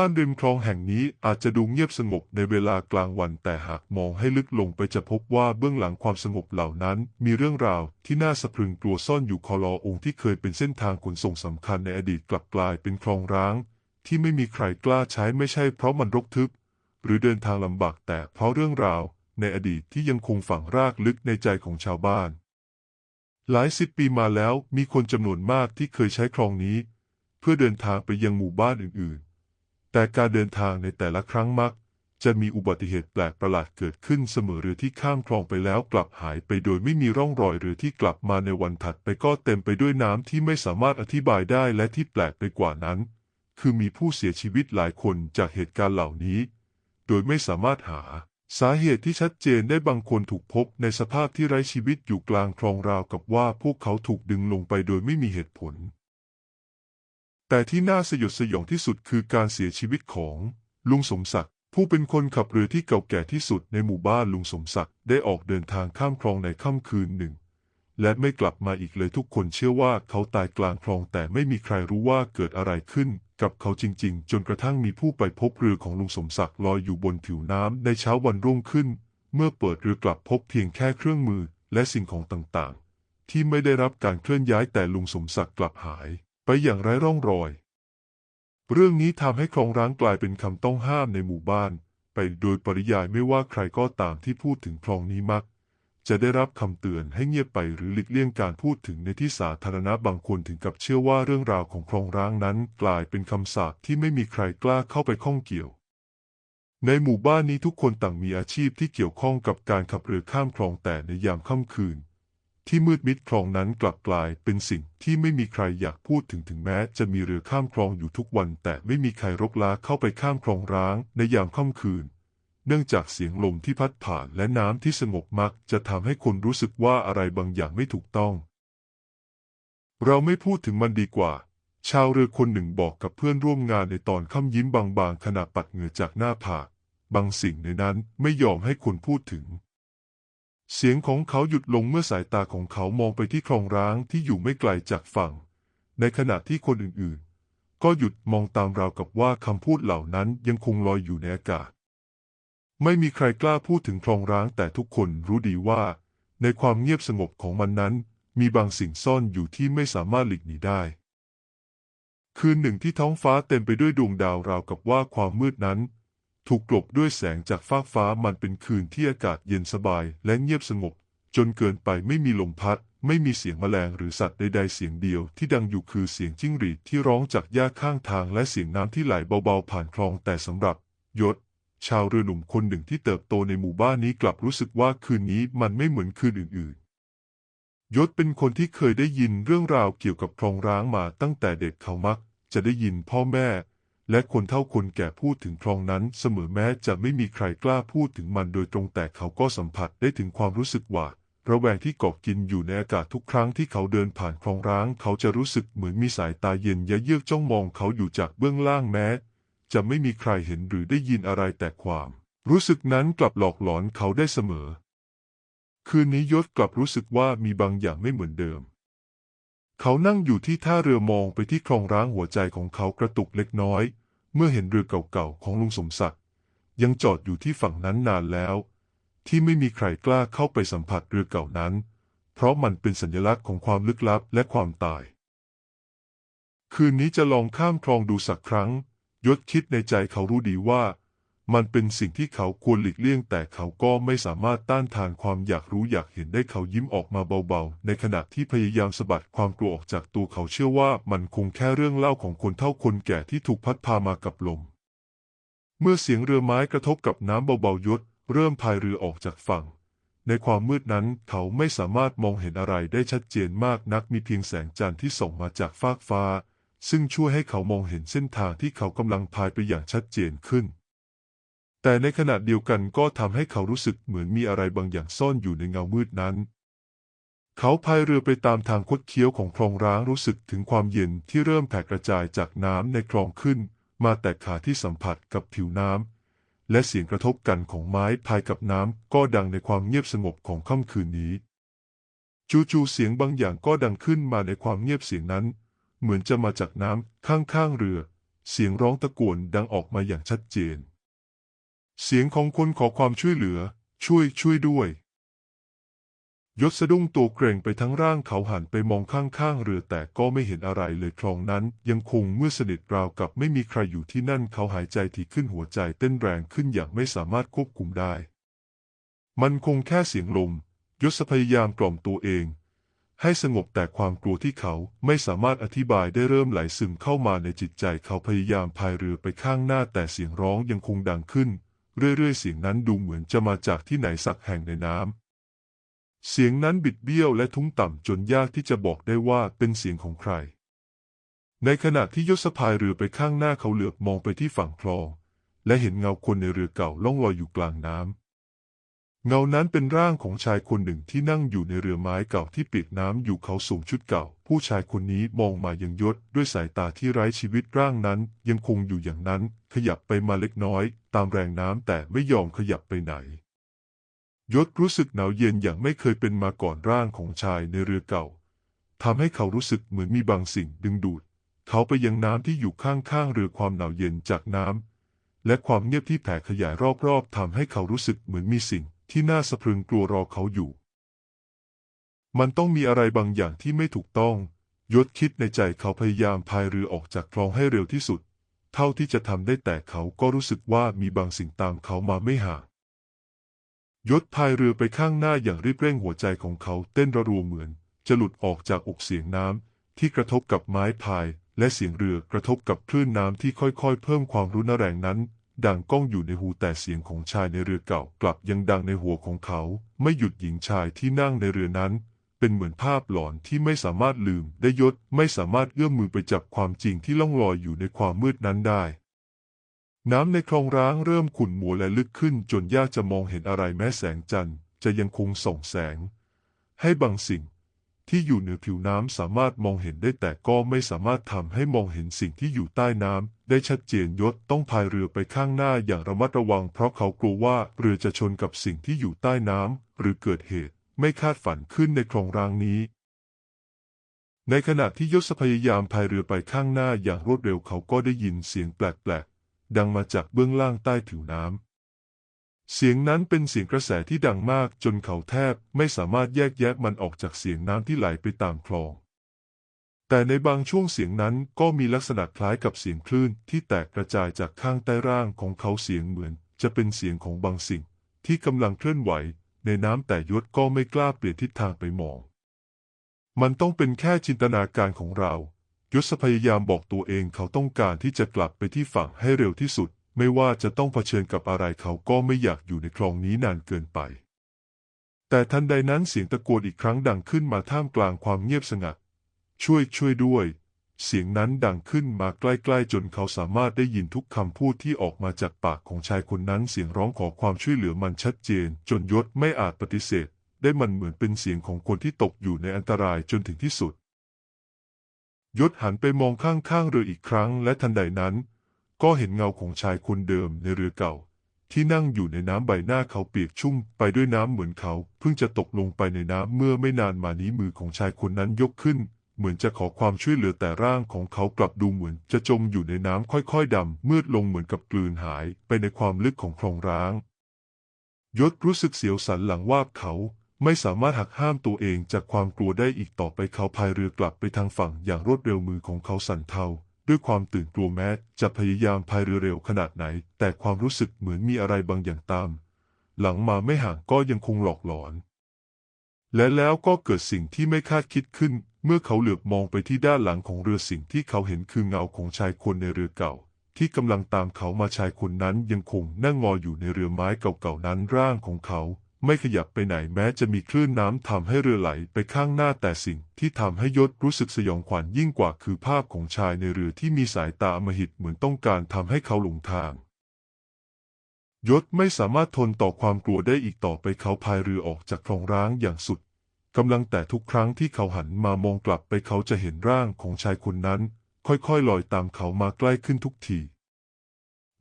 บ้านริมคลองแห่งนี้อาจจะดูเงียบสงบในเวลากลางวันแต่หากมองให้ลึกลงไปจะพบว่าเบื้องหลังความสงบเหล่านั้น มีเรื่องราวที่น่าสะพรึงกลัวซ่อนอยู่คอลอองค์ที่เคยเป็นเส้นทางขนส่งสำคัญในอดีตกลับกลายเป็นคลองร้าง ที่ไม่มีใครกล้าใช้ไม่ใช่เพราะมันรกทึบ หรือเดินทางลำบากแต่เพราะเรื่องราวในอดีตที่ยังคงฝังรากลึกในใจของชาวบ้าน หลายสิบปีมาแล้วมีคนจำนวนมากที่เคยใช้คลองนี้ เพื่อเดินทางไปยังหมู่บ้านอื่น แต่การเดินทางในแต่ละครั้งมัก จะมีอุบัติเหตุแปลกประหลาดเกิดขึ้นเสมอเรือที่ข้ามคลองไปแล้วกลับหายไปโดยไม่มีร่องรอยเรือที่กลับมาในวันถัดไปก็เต็มไปด้วยน้ำที่ไม่สามารถอธิบายได้และที่แปลกไปกว่านั้น คือมีผู้เสียชีวิตหลายคนจากเหตุการณ์เหล่านี้ โดยไม่สามารถหาสาเหตุที่ชัดเจนได้บางคนถูกพบในสภาพที่ไร้ชีวิตอยู่กลางคลองราวกับว่าพวกเขาถูกดึงลงไปโดยไม่มีเหตุผล แต่ที่น่าสยดสยองที่สุดคือการเสียชีวิตของลุงสมศักดิ์ผู้เป็นคนขับเรือที่เก่าแก่ที่สุดในหมู่บ้านลุงสมศักดิ์ได้ออกเดินทางข้ามคลองในค่ำคืนหนึ่ง และไม่กลับมาอีกเลยทุกคนเชื่อว่าเขาตายกลางคลองแต่ไม่มีใครรู้ว่าเกิดอะไรขึ้นกับเขาจริง ๆ จนกระทั่งมีผู้ไปพบเรือของลุงสมศักดิ์ลอยอยู่บนผิวน้ำในเช้าวันรุ่งขึ้น เมื่อเปิดเรือกลับพบเพียงแค่เครื่องมือและสิ่งของต่างๆ ที่ไม่ได้รับการเคลื่อนย้ายแต่ลุงสมศักดิ์กลับหาย ไปอย่างไร้ร่องรอย เรื่องนี้ทำให้คลองร้างกลายเป็นคำต้องห้ามในหมู่บ้าน ไปโดยปริยายไม่ว่าใครก็ตามที่พูดถึงคลองนี้มัก จะได้รับคำเตือนให้เงียบไปหรือหลีกเลี่ยงการพูดถึงในที่สาธารณะบางคนถึงกับเชื่อว่าเรื่องราวของคลองร้างนั้นกลายเป็นคำสาปที่ไม่มีใครกล้าเข้าไปข้องเกี่ยว ในหมู่บ้านนี้ทุกคนต่างมีอาชีพที่เกี่ยวข้องกับการขับเรือข้ามคลองแต่ในยามค่ำคืน ที่มืดมิดคลองนั้นกลับกลายเป็นสิ่งที่ไม่มีใครอยากพูดถึงถึงแม้จะมีเรือข้ามคลองอยู่ทุกวัน แต่ไม่มีใครรกล้าเข้าไปข้ามคลองร้างในยามค่ำคืน เนื่องจากเสียงลมที่พัดผ่านและน้ำที่สงบมักจะทำให้คนรู้สึกว่าอะไรบางอย่างไม่ถูกต้อง เราไม่พูดถึงมันดีกว่า ชาวเรือคนหนึ่งบอกกับเพื่อนร่วมงานในตอนค่ำยิ้มบางๆขณะปัดเหงื่อจากหน้าผากบางสิ่งในนั้นไม่ยอมให้คนพูดถึง เสียงของเขาหยุดลงเมื่อสายตาของเขามองไปที่คลองร้างที่อยู่ไม่ไกลจากฝั่ง ในขณะที่คนอื่นๆ ก็หยุดมองตามราวกับว่าคำพูดเหล่านั้นยังคงลอยอยู่ในอากาศ ไม่มีใครกล้าพูดถึงคลองร้างแต่ทุกคนรู้ดีว่า ในความเงียบสงบของมันนั้น มีบางสิ่งซ่อนอยู่ที่ไม่สามารถหลีกหนีได้ คืนหนึ่งที่ท้องฟ้าเต็มไปด้วยดวงดาวราวกับว่าความมืดนั้น ถูกกลบด้วยแสงจากฟากฟ้ามันเป็นคืนที่อากาศเย็นสบายและเงียบสงบ จนเกินไปไม่มีลมพัด ไม่มีเสียงแมลงหรือสัตว์ใดๆเสียงเดียวที่ดังอยู่คือเสียงจิ้งหรีดที่ร้องจากหญ้าข้างทางและเสียงน้ำที่ไหลเบาๆผ่านคลองแต่สำหรับยศชาวเรือหนุ่มคนหนึ่งที่เติบโตในหมู่บ้านนี้กลับรู้สึกว่าคืนนี้มันไม่เหมือนคืนอื่นๆ ยศเป็นคนที่เคยได้ยินเรื่องราวเกี่ยวกับคลองร้างมาตั้งแต่เด็กเขามัก จะได้ยินพ่อแม่ และคนเฒ่าคนแก่พูดถึงคลองนั้น เสมอแม้จะไม่มีใครกล้าพูดถึงมันโดยตรงแต่เขาก็สัมผัสได้ถึงความรู้สึกหวาดระแวงที่เกาะกินอยู่ในอากาศทุกครั้งที่เขาเดินผ่านคลองร้าง เขาจะรู้สึกเหมือนมีสายตาเย็นยะเยือกจ้องมองเขาอยู่จากเบื้องล่างแม้ จะไม่มีใครเห็นหรือได้ยินอะไรแต่ความ รู้สึกนั้นกลับหลอกหลอนเขาได้เสมอ คืนนี้ยศกลับรู้สึกว่ามีบางอย่างไม่เหมือนเดิม เขานั่งอยู่ที่ท่าเรือมองไปที่คลองร้างหัวใจของเขากระตุกเล็กน้อย เมื่อเห็นเรือเก่าๆของลุงสมศักดิ์ยังจอดอยู่ที่ฝั่งนั้นนานแล้ว ที่ไม่มีใครกล้าเข้าไปสัมผัสเรือเก่านั้น เพราะมันเป็นสัญลักษณ์ของความลึกลับและความตาย คืนนี้จะลองข้ามคลองดูสักครั้ง ยศคิดในใจเขารู้ดีว่า มันเป็นสิ่งที่เขาควรหลีกเลี่ยง แต่เขาก็ไม่สามารถต้านทานความอยากรู้อยากเห็นได้เขายิ้มออกมาเบาๆ ในขณะที่พยายามสะบัดความกลัวออกจากตัวเขาเชื่อว่ามันคงแค่เรื่องเล่าของคนเฒ่าคนแก่ที่ถูกพัดพามากับลม เมื่อเสียงเรือไม้กระทบกับน้ำเบาๆยศเริ่มพายเรือออกจากฝั่ง ในความมืดนั้นเขาไม่สามารถมองเห็นอะไรได้ชัดเจนมากนักมีเพียงแสงจันทร์ที่ส่องมาจากฟากฟ้า ซึ่งช่วยให้เขามองเห็นเส้นทางที่เขากำลังพายไปอย่างชัดเจนขึ้น แต่ในขณะเดียวกันก็ทำให้เขารู้สึกเหมือนมีอะไรบางอย่างซ่อนอยู่ในเงามืดนั้น เขาพายเรือไปตามทางคดเคี้ยวของคลองร้างรู้สึกถึงความเย็นที่เริ่มแผ่กระจายจากน้ำในคลองขึ้น มาแตะขาที่สัมผัสกับผิวน้ำและเสียงกระทบกันของไม้พายกับน้ำก็ดังในความเงียบสงบของค่ำคืนนี้ จู่ๆเสียงบางอย่างก็ดังขึ้นมาในความเงียบเสียงนั้น เหมือนจะมาจากน้ำข้างๆเรือ เสียงร้องตะโกนดังออกมาอย่างชัดเจน เสียงของคนขอความช่วยเหลือ ช่วยช่วยด้วย ยศสะดุ้งตัวเกรงไปทั้งร่างเขาหันไปมองข้างๆเรือแต่ก็ไม่เห็นอะไรเลยคลองนั้น ยังคงมืดสนิทราวกับไม่มีใครอยู่ที่นั่นเขาหายใจถี่ขึ้นหัวใจเต้นแรงขึ้นอย่างไม่สามารถควบคุมได้ มันคงแค่เสียงลม ยศพยายามกล่อมตัวเองให้สงบแต่ความกลัวที่เขาไม่สามารถอธิบายได้เริ่มไหลซึมเข้ามาในจิตใจเขาพยายามพายเรือไปข้างหน้าแต่เสียงร้องยังคงดังขึ้น เรื่อยๆ เสียงนั้นดูเหมือนจะมาจากที่ไหนสักแห่งในน้ำ เสียงนั้นบิดเบี้ยวและทุ้มต่ำจนยากที่จะบอกได้ว่าเป็นเสียงของใคร ในขณะที่ยศพายเรือไปข้างหน้าเขาเหลือบมองไปที่ฝั่งคลอง และเห็นเงาคนในเรือเก่าล่องลอยอยู่กลางน้ำ เงานั้นเป็นร่างของชายคนหนึ่งที่นั่งอยู่ในเรือไม้เก่าที่ปิดน้ำอยู่เขาสวมชุดเก่า ผู้ชายคนนี้มองมายังยศด้วยสายตาที่ไร้ชีวิตร่างนั้นยังคงอยู่อย่างนั้น ขยับไปมาเล็กน้อย ตามแรงน้ำแต่ไม่ยอมขยับไปไหน ยศรู้สึกหนาวเย็นอย่างไม่เคยเป็นมาก่อนร่างของชายในเรือเก่าทำให้เขารู้สึกเหมือนมีบางสิ่งดึงดูด เขาไปยังน้ำที่อยู่ข้างๆเรือความหนาวเย็นจากน้ำและความเงียบที่แผ่ขยายรอบๆทำให้เขารู้สึกเหมือนมีสิ่ง ที่น่าสะพรึงกลัวรอเขาอยู่ มันต้องมีอะไรบางอย่างที่ไม่ถูกต้อง ยศคิดในใจเขาพยายามพายเรือออกจากคลองให้เร็วที่สุด เท่าที่จะทำได้แต่เขาก็รู้สึกว่ามีบางสิ่งตามเขามาไม่ห่างยศพายเรือไปข้างหน้าอย่างรีบเร่งหัวใจของเขาเต้นระรัวเหมือน จะหลุดออกจากอกเสียงน้ำที่กระทบกับไม้พาย และเสียงเรือกระทบกับคลื่นน้ำที่ค่อยๆ เพิ่มความรุนแรงนั้น ดังก้องอยู่ในหูแต่เสียงของชายในเรือเก่ากลับยังดังในหัวของเขา ไม่หยุดหญิงชายที่นั่งในเรือนั้น เป็นเหมือนภาพหลอนที่ไม่สามารถลืมได้ยศไม่สามารถเอื้อมมือไปจับความจริงที่ล่องลอยอยู่ในความมืดนั้นได้ น้ำในคลองร้างเริ่มขุ่นมัวและลึกขึ้นจนยากจะมองเห็นอะไรแม้แสงจันทร์จะยังคงส่องแสง ให้บางสิ่ง ที่อยู่เหนือผิวน้ำสามารถมองเห็นได้แต่ก็ไม่สามารถทำให้มองเห็นสิ่งที่อยู่ใต้น้ำได้ชัดเจนยศต้องพายเรือไปข้างหน้าอย่างระมัดระวัง เพราะเขากลัวว่าเรือจะชนกับสิ่งที่อยู่ใต้น้ำหรือเกิดเหตุ ไม่คาดฝันขึ้นในคลองรางนี้ในขณะที่ยศพยายามพายเรือไปข้างหน้าอย่างรวดเร็วเขาก็ได้ยินเสียงแปลกๆ ดังมาจากเบื้องล่างใต้ผิวน้ำ เสียงนั้นเป็นเสียงกระแสที่ดังมากจนเขาแทบไม่สามารถแยกแยะมันออกจากเสียงน้ำที่ไหลไปตามคลอง แต่ในบางช่วงเสียงนั้นก็มีลักษณะคล้ายกับเสียงคลื่นที่แตกกระจายจากข้างใต้ร่างของเขาเสียงเหมือน จะเป็นเสียงของบางสิ่ง ที่กำลังเคลื่อนไหว ในน้ำแต่ยศก็ไม่กล้าเปลี่ยนทิศทางไปมอง มันต้องเป็นแค่จินตนาการของเรา ยศพยายามบอกตัวเองเขาต้องการที่จะกลับไปที่ฝั่งให้เร็วที่สุด ไม่ว่าจะต้องเผชิญกับอะไรเขาก็ไม่อยากอยู่ในคลองนี้นานเกินไป แต่ทันใดนั้นเสียงตะโกนอีกครั้งดังขึ้นมาท่ามกลางความเงียบสงัด ช่วยช่วยด้วย เสียงนั้นดังขึ้นมาใกล้ๆจนเขาสามารถได้ยินทุกคำพูดที่ออกมาจากปากของชายคนนั้นเสียงร้องขอความช่วยเหลือมันชัดเจน จนยศไม่อาจปฏิเสธ ได้มันเหมือนเป็นเสียงของคนที่ตกอยู่ในอันตรายจนถึงที่สุดยศหันไปมองข้างๆเรืออีกครั้งและทันใดนั้น ก็เห็นเงาของชายคนเดิมในเรือเก่า ที่นั่งอยู่ในน้ำใบหน้าเขาเปียกชุ่มไปด้วยน้ำเหมือนเขาเพิ่งจะตกลงไปในน้ำเมื่อไม่นานมานี้มือของชายคนนั้นยกขึ้น เหมือนจะขอความช่วยเหลือแต่ร่างของเขากลับดูเหมือนจะจมอยู่ในน้ำค่อยๆดำมืดลงเหมือนกับกลืนหายไปในความลึกของคลองร้าง ยศรู้สึกเสียวสันหลังว่าบเขาไม่สามารถหักห้ามตัวเองจากความกลัวได้อีกต่อไปเขาพายเรือกลับไปทางฝั่งอย่างรวดเร็วมือของเขาสั่นเทา ด้วยความตื่นกลัวแม้จะพยายามพายเรือเร็วขนาดไหน แต่ความรู้สึกเหมือนมีอะไรบางอย่างตาม หลังมาไม่ห่างก็ยังคงหลอกหลอน และแล้วก็เกิดสิ่งที่ไม่คาดคิดขึ้น เมื่อเขาเหลือบมองไปที่ด้านหลังของเรือสิ่งที่เขาเห็นคือเงาของชายคนในเรือเก่า ที่กำลังตามเขามาชายคนนั้นยังคงนั่งงออยู่ในเรือไม้เก่าๆนั้นร่างของเขา ไม่ขยับไปไหนแม้จะมีคลื่นน้ำทำให้เรือไหลไปข้างหน้าแต่สิ่งที่ทำให้ยศรู้สึกสยองขวัญยิ่งกว่าคือภาพของชายในเรือที่มีสายตามหิตเหมือนต้องการทำให้เขาหลงทาง ยศไม่สามารถทนต่อความกลัวได้อีกต่อไปเขาพายเรือออกจากคลองร้างอย่างสุดกำลังแต่ทุกครั้งที่เขาหันมามองกลับไปเขาจะเห็นร่างของชายคนนั้น ค่อยๆลอยตามเขามาใกล้ขึ้นทุกที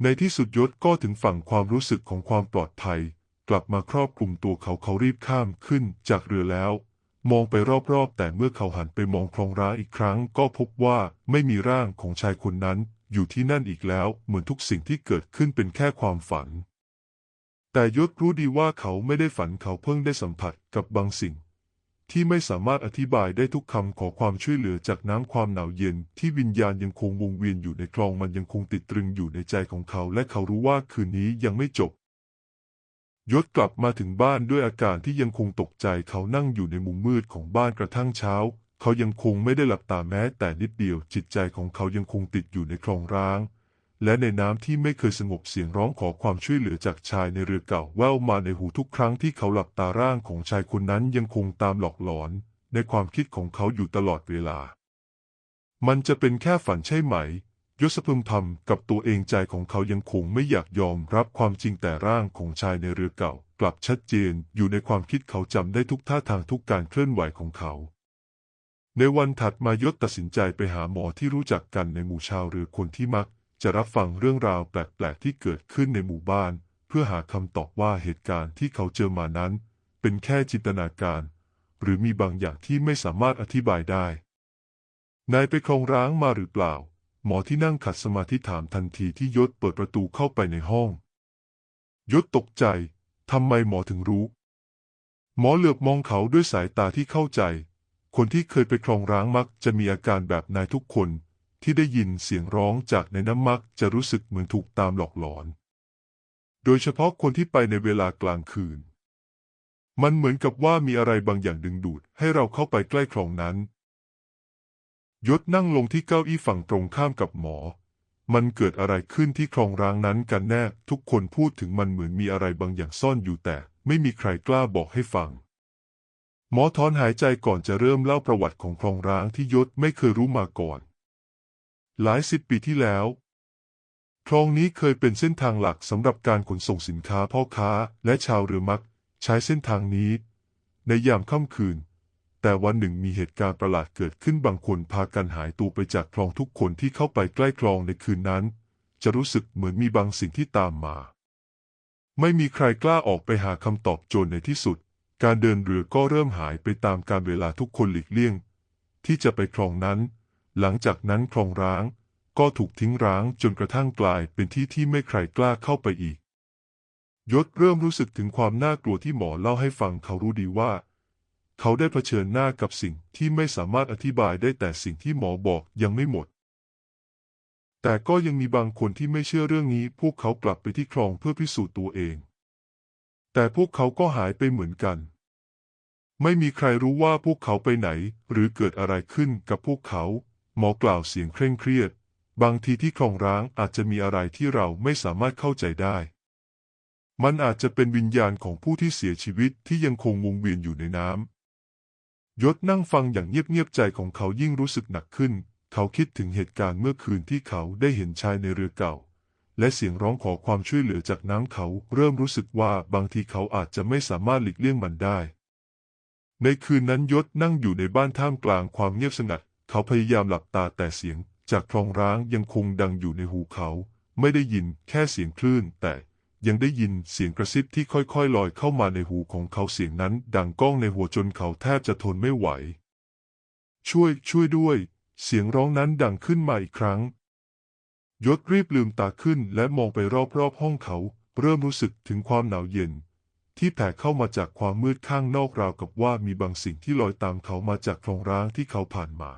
ในที่สุดยศก็ถึงฝั่งความรู้สึกของความปลอดภัย กลับมาครอบคลุมตัวเขาเขารีบข้ามขึ้นจากเรือแล้ว มองไปรอบๆ แต่เมื่อเขาหันไปมองคลองร้างอีกครั้ง ก็พบว่าไม่มีร่างของชายคนนั้น อยู่ที่นั่นอีกแล้ว เหมือนทุกสิ่งที่เกิดขึ้นเป็นแค่ความฝัน แต่ยศรู้ดีว่าเขาไม่ได้ฝันเขาเพิ่งได้สัมผัสกับบางสิ่ง ที่ไม่สามารถอธิบายได้ทุกคำขอความช่วยเหลือจากน้ำความหนาวเย็น ที่วิญญาณยังคงวงเวียนอยู่ในคลองมันยังคงติดตรึงอยู่ในใจของเขา และเขารู้ว่าคืนนี้ยังไม่จบ ยศกลับมาถึงบ้านด้วยอาการที่ยังคงตกใจเขานั่งอยู่ในมุมมืดของบ้านกระทั่งเช้า เขายังคงไม่ได้หลับตาแม้แต่นิดเดียวจิตใจของเขายังคงติดอยู่ในคลองร้าง และในน้ำที่ไม่เคยสงบเสียงร้องขอความช่วยเหลือจากชายในเรือเก่าแว่วมาในหูทุกครั้งที่เขาหลับตาร่างของชายคนนั้นยังคงตามหลอกหลอน ในความคิดของเขาอยู่ตลอดเวลา มันจะเป็นแค่ฝันใช่ไหม ยศพึมพำกับตัวเองใจของเขายังคงไม่อยากยอมรับความจริงแต่ร่างของชายในเรือเก่า กลับชัดเจนอยู่ในความคิดเขาจำได้ทุกท่าทางทุกการเคลื่อนไหวของเขา ในวันถัดมายศตัดสินใจไปหาหมอที่รู้จักกันในหมู่ชาวเรือคนที่มัก จะรับฟังเรื่องราวแปลกๆที่เกิดขึ้นในหมู่บ้าน เพื่อหาคำตอบว่าเหตุการณ์ที่เขาเจอมานั้น เป็นแค่จินตนาการ หรือมีบางอย่างที่ไม่สามารถอธิบายได้นายไปคลองร้างมาหรือเปล่า หมอที่นั่งขัดสมาธิถามทันทีที่ยศเปิดประตูเข้าไปในห้อง ยศตกใจ ทำไมหมอถึงรู้ หมอเหลือบมองเขาด้วยสายตาที่เข้าใจ คนที่เคยไปคลองร้างมักจะมีอาการแบบนายทุกคนที่ได้ยินเสียงร้องจากในน้ำมักจะรู้สึกเหมือนถูกตามหลอกหลอน โดยเฉพาะคนที่ไปในเวลากลางคืน มันเหมือนกับว่ามีอะไรบางอย่างดึงดูดให้เราเข้าไปใกล้คลองนั้น ยศนั่งลงที่เก้าอี้ฝั่งตรงข้ามกับหมอ มันเกิดอะไรขึ้นที่คลองร้างนั้นกันแน่ ทุกคนพูดถึงมันเหมือนมีอะไรบางอย่างซ่อนอยู่แต่ ไม่มีใครกล้าบอกให้ฟัง หมอถอนหายใจก่อนจะเริ่มเล่าประวัติของคลองร้างที่ยศไม่เคยรู้มาก่อน หลายสิบปีที่แล้วคลองนี้เคยเป็นเส้นทางหลักสำหรับการขนส่งสินค้าพ่อค้าและชาวเรือมัก ใช้เส้นทางนี้ ในยามค่ำคืน แต่วันหนึ่งมีเหตุการณ์ประหลาดเกิดขึ้นบางคนพากันหายตัวไปจากคลองทุกคนที่เข้าไปใกล้คลองในคืนนั้น จะรู้สึกเหมือนมีบางสิ่งที่ตามมา ไม่มีใครกล้าออกไปหาคำตอบจนในที่สุด การเดินเรือก็เริ่มหายไปตามการเวลาทุกคนหลีกเลี่ยง ที่จะไปคลองนั้น หลังจากนั้นคลองร้าง ก็ถูกทิ้งร้างจนกระทั่งกลายเป็นที่ที่ไม่ใครกล้าเข้าไปอีก ยศเริ่มรู้สึกถึงความน่ากลัวที่หมอเล่าให้ฟังเขารู้ดีว่า เขาได้เผชิญหน้ากับสิ่งที่ไม่สามารถอธิบายได้แต่สิ่งที่หมอบอกยังไม่หมด แต่ก็ยังมีบางคนที่ไม่เชื่อเรื่องนี้ พวกเขากลับไปที่คลองเพื่อพิสูจน์ตัวเอง แต่พวกเขาก็หายไปเหมือนกัน ไม่มีใครรู้ว่าพวกเขาไปไหน หรือเกิดอะไรขึ้นกับพวกเขา หมอกล่าวเสียงเคร่งเครียด บางทีที่คลองร้างอาจจะมีอะไรที่เราไม่สามารถเข้าใจได้มันอาจจะเป็นวิญญาณของผู้ที่เสียชีวิตที่ยังคงวงเวียนอยู่ในน้ำ ยศนั่งฟังอย่างเงียบๆใจของเขายิ่งรู้สึกหนักขึ้น เขาคิดถึงเหตุการณ์เมื่อคืนที่เขาได้เห็นชายในเรือเก่า และเสียงร้องขอความช่วยเหลือจากน้ำเขาเริ่มรู้สึกว่าบางทีเขาอาจจะไม่สามารถหลีกเลี่ยงมันได้ ในคืนนั้นยศนั่งอยู่ในบ้านท่ามกลางความเงียบสงัด เขาพยายามหลับตาแต่เสียง จากคลองร้างยังคงดังอยู่ในหูเขา ไม่ได้ยินแค่เสียงคลื่นแต่ ยังได้ยินเสียงกระซิบที่ค่อยๆลอยเข้ามาในหูของเขาเสียงนั้น ดังก้องในหัวจนเขาแทบจะทนไม่ไหว ช่วยช่วยด้วย เสียงร้องนั้นดังขึ้นมาอีกครั้ง ยศรีบลืมตาขึ้นและมองไปรอบๆห้องเขา เริ่มรู้สึกถึงความหนาวเย็น ที่แผ่เข้ามาจากความมืดข้างนอกราวกับว่ามีบางสิ่งที่ลอยตามเขามาจากคลองร้างที่เขาผ่านมา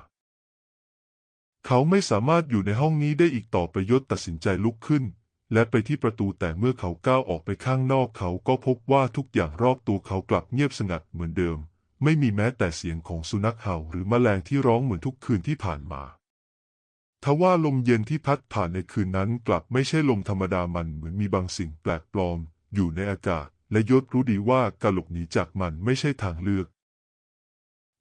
เขาไม่สามารถอยู่ในห้องนี้ได้อีกต่อไปยศตัดสินใจลุกขึ้น และไปที่ประตูแต่เมื่อเขาก้าวออกไปข้างนอกเขาก็พบว่าทุกอย่างรอบตัวเขากลับเงียบสงัดเหมือนเดิม ไม่มีแม้แต่เสียงของสุนัขเห่าหรือแมลงที่ร้องเหมือนทุกคืนที่ผ่านมาทว่าลมเย็นที่พัดผ่านในคืนนั้นกลับไม่ใช่ลมธรรมดามันเหมือนมีบางสิ่งแปลกปลอม อยู่ในอากาศ และยศรู้ดีว่าการหลบหนีจากมันไม่ใช่ทางเลือก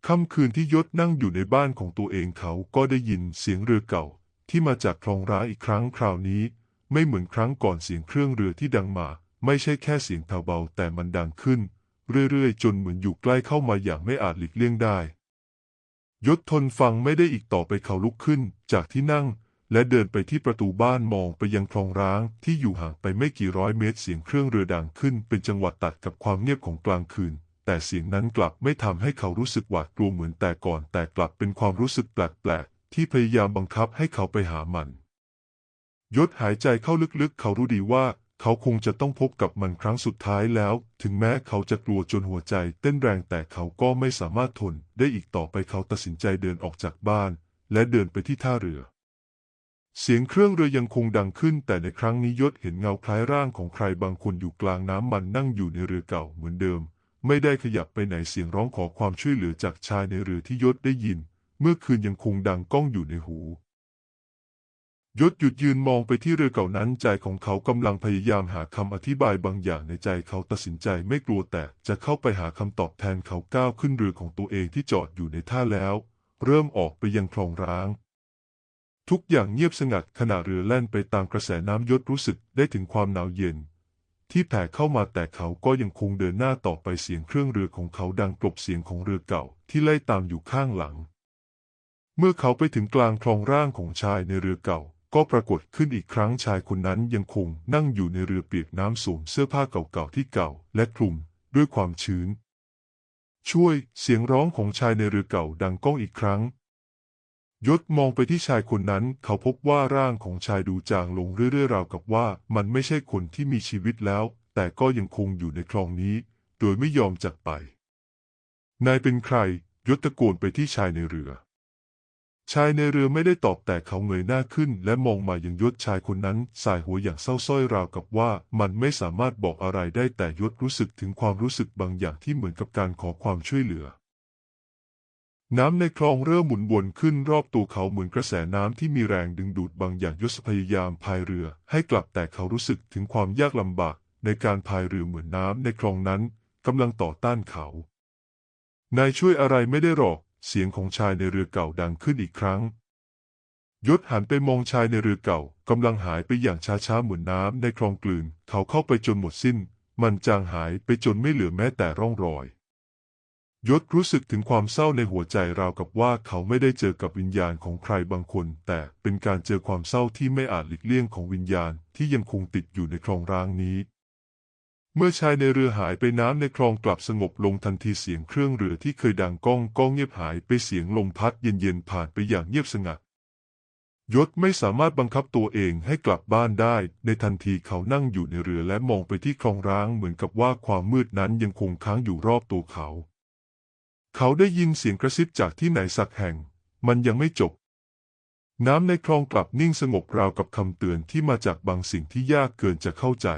ค่ำคืนที่ยศนั่งอยู่ในบ้านของตัวเองเขาก็ได้ยินเสียงเรือเก่า ที่มาจากคลองร้าอีกครั้งคราวนี้ ไม่เหมือนครั้งก่อนเสียงเครื่องเรือที่ดังมา ไม่ใช่แค่เสียงเบาๆแต่มันดังขึ้น เรื่อยๆ จนเหมือนอยู่ใกล้เข้ามาอย่างไม่อาจหลีกเลี่ยงได้ ยศทนฟังไม่ได้อีกต่อไปเขาลุกขึ้น จากที่นั่ง และเดินไปที่ประตูบ้านมองไปยังคลองร้างที่อยู่ห่างไปไม่กี่ร้อยเมตรเสียงเครื่องเรือดังขึ้น เป็นจังหวะตัดกับความเงียบของกลางคืนแต่เสียงนั้นกลับไม่ทำให้เขารู้สึกหวาดกลัวเหมือนแต่ก่อน แต่กลับเป็นความรู้สึกแปลกๆ ที่พยายามบังคับให้เขาไปหามัน ยศหายใจเข้าลึกๆ เขารู้ดีว่า เขาคงจะต้องพบกับมันครั้งสุดท้ายแล้ว ถึงแม้เขาจะกลัวจนหัวใจ เต้นแรงแต่เขาก็ไม่สามารถทนได้อีกต่อไปเขาตัดสินใจเดินออกจากบ้าน และเดินไปที่ท่าเรือ เสียงเครื่องเรือยังคงดังขึ้น แต่ในครั้งนี้ยศเห็นเงาคล้ายร่างของใครบางคนอยู่กลางน้ำมันนั่งอยู่ในเรือเก่าเหมือนเดิม ไม่ได้ขยับไปไหนเสียงร้องขอความช่วยเหลือจากชายในเรือที่ยศได้ยิน เมื่อคืนยังคงดังก้องอยู่ในหู ยศหยุดยืนมองไปที่เรือเก่านั้นใจของเขากำลังพยายามหาคำอธิบายบางอย่างในใจเขาตัดสินใจไม่กลัวแต่จะเข้าไปหาคำตอบแทนเขาก้าวขึ้นเรือของตัวเองที่จอดอยู่ในท่าแล้ว เริ่มออกไปยังคลองร้าง ทุกอย่างเงียบสงัดขณะเรือแล่นไปตามกระแสน้ำยศรู้สึกได้ถึงความหนาวเย็น ที่แผ่เข้ามาแต่เขาก็ยังคงเดินหน้าต่อไปเสียงเครื่องเรือของเขาดังกลบเสียงของเรือเก่าที่ไล่ตามอยู่ข้างหลัง เมื่อเขาไปถึงกลางคลองร่างของชายในเรือเก่า ก็ปรากฏขึ้นอีกครั้งชายคนนั้นยังคงนั่งอยู่ในเรือเปียกน้ำสวมเสื้อผ้าเก่าๆที่เก่าและคลุมด้วยความชื้น ช่วยเสียงร้องของชายในเรือเก่าดังก้องอีกครั้ง ยศมองไปที่ชายคนนั้นเขาพบว่าร่างของชายดูจางลงเรื่อยๆราวกับว่ามันไม่ใช่คนที่มีชีวิตแล้ว แต่ก็ยังคงอยู่ในคลองนี้ โดยไม่ยอมจากไป นายเป็นใคร ยศตะโกนไปที่ชายในเรือ ชายในเรือไม่ได้ตอบแต่เขาเงยหน้าขึ้น และมองมายังยศชายคนนั้น สายหัวอย่างเศร้าส้อยราวกับว่ามันไม่สามารถบอกอะไรได้แต่ยศรู้สึกถึงความรู้สึกบางอย่างที่เหมือนกับการขอความช่วยเหลือ น้ำในคลองเริ่มหมุนวนขึ้นรอบตัวเขาเหมือนกระแสน้ำที่มีแรงดึงดูดบางอย่างยศพยายามพายเรือ ให้กลับแต่เขารู้สึกถึงความยากลำบาก ในการพายเรือเหมือนน้ำในคลองนั้นกำลังต่อต้านเขา นายช่วยอะไรไม่ได้หรอก เสียงของชายในเรือเก่าดังขึ้นอีกครั้ง ยศหันไปมองชายในเรือเก่ากำลังหายไปอย่างช้าๆเหมือนน้ำในคลองกลืน เขาเข้าไปจนหมดสิ้น มันจางหายไปจนไม่เหลือแม้แต่ร่องรอย ยศรู้สึกถึงความเศร้าในหัวใจราวกับว่าเขาไม่ได้เจอกับวิญญาณของใครบางคน แต่เป็นการเจอความเศร้าที่ไม่อาจหลีกเลี่ยงของวิญญาณที่ยังคงติดอยู่ในคลองร้างนี้ เมื่อชายในเรือหายไปน้ำในคลองกลับสงบลงทันทีเสียงเครื่องเรือที่เคยดังก้องก้องเงียบหายไปเสียงลมพัดเย็นๆผ่านไปอย่างเงียบสงัดยศไม่สามารถบังคับตัวเองให้กลับบ้านได้ ในทันทีเขานั่งอยู่ในเรือและมองไปที่คลองร้างเหมือนกับว่าความมืดนั้นยังคงค้างอยู่รอบตัวเขา เขาได้ยินเสียงกระซิบจากที่ไหนสักแห่ง มันยังไม่จบ น้ำในคลองกลับนิ่งสงบราวกับคำเตือนที่มาจากบางสิ่งที่ยากเกินจะเข้าใจ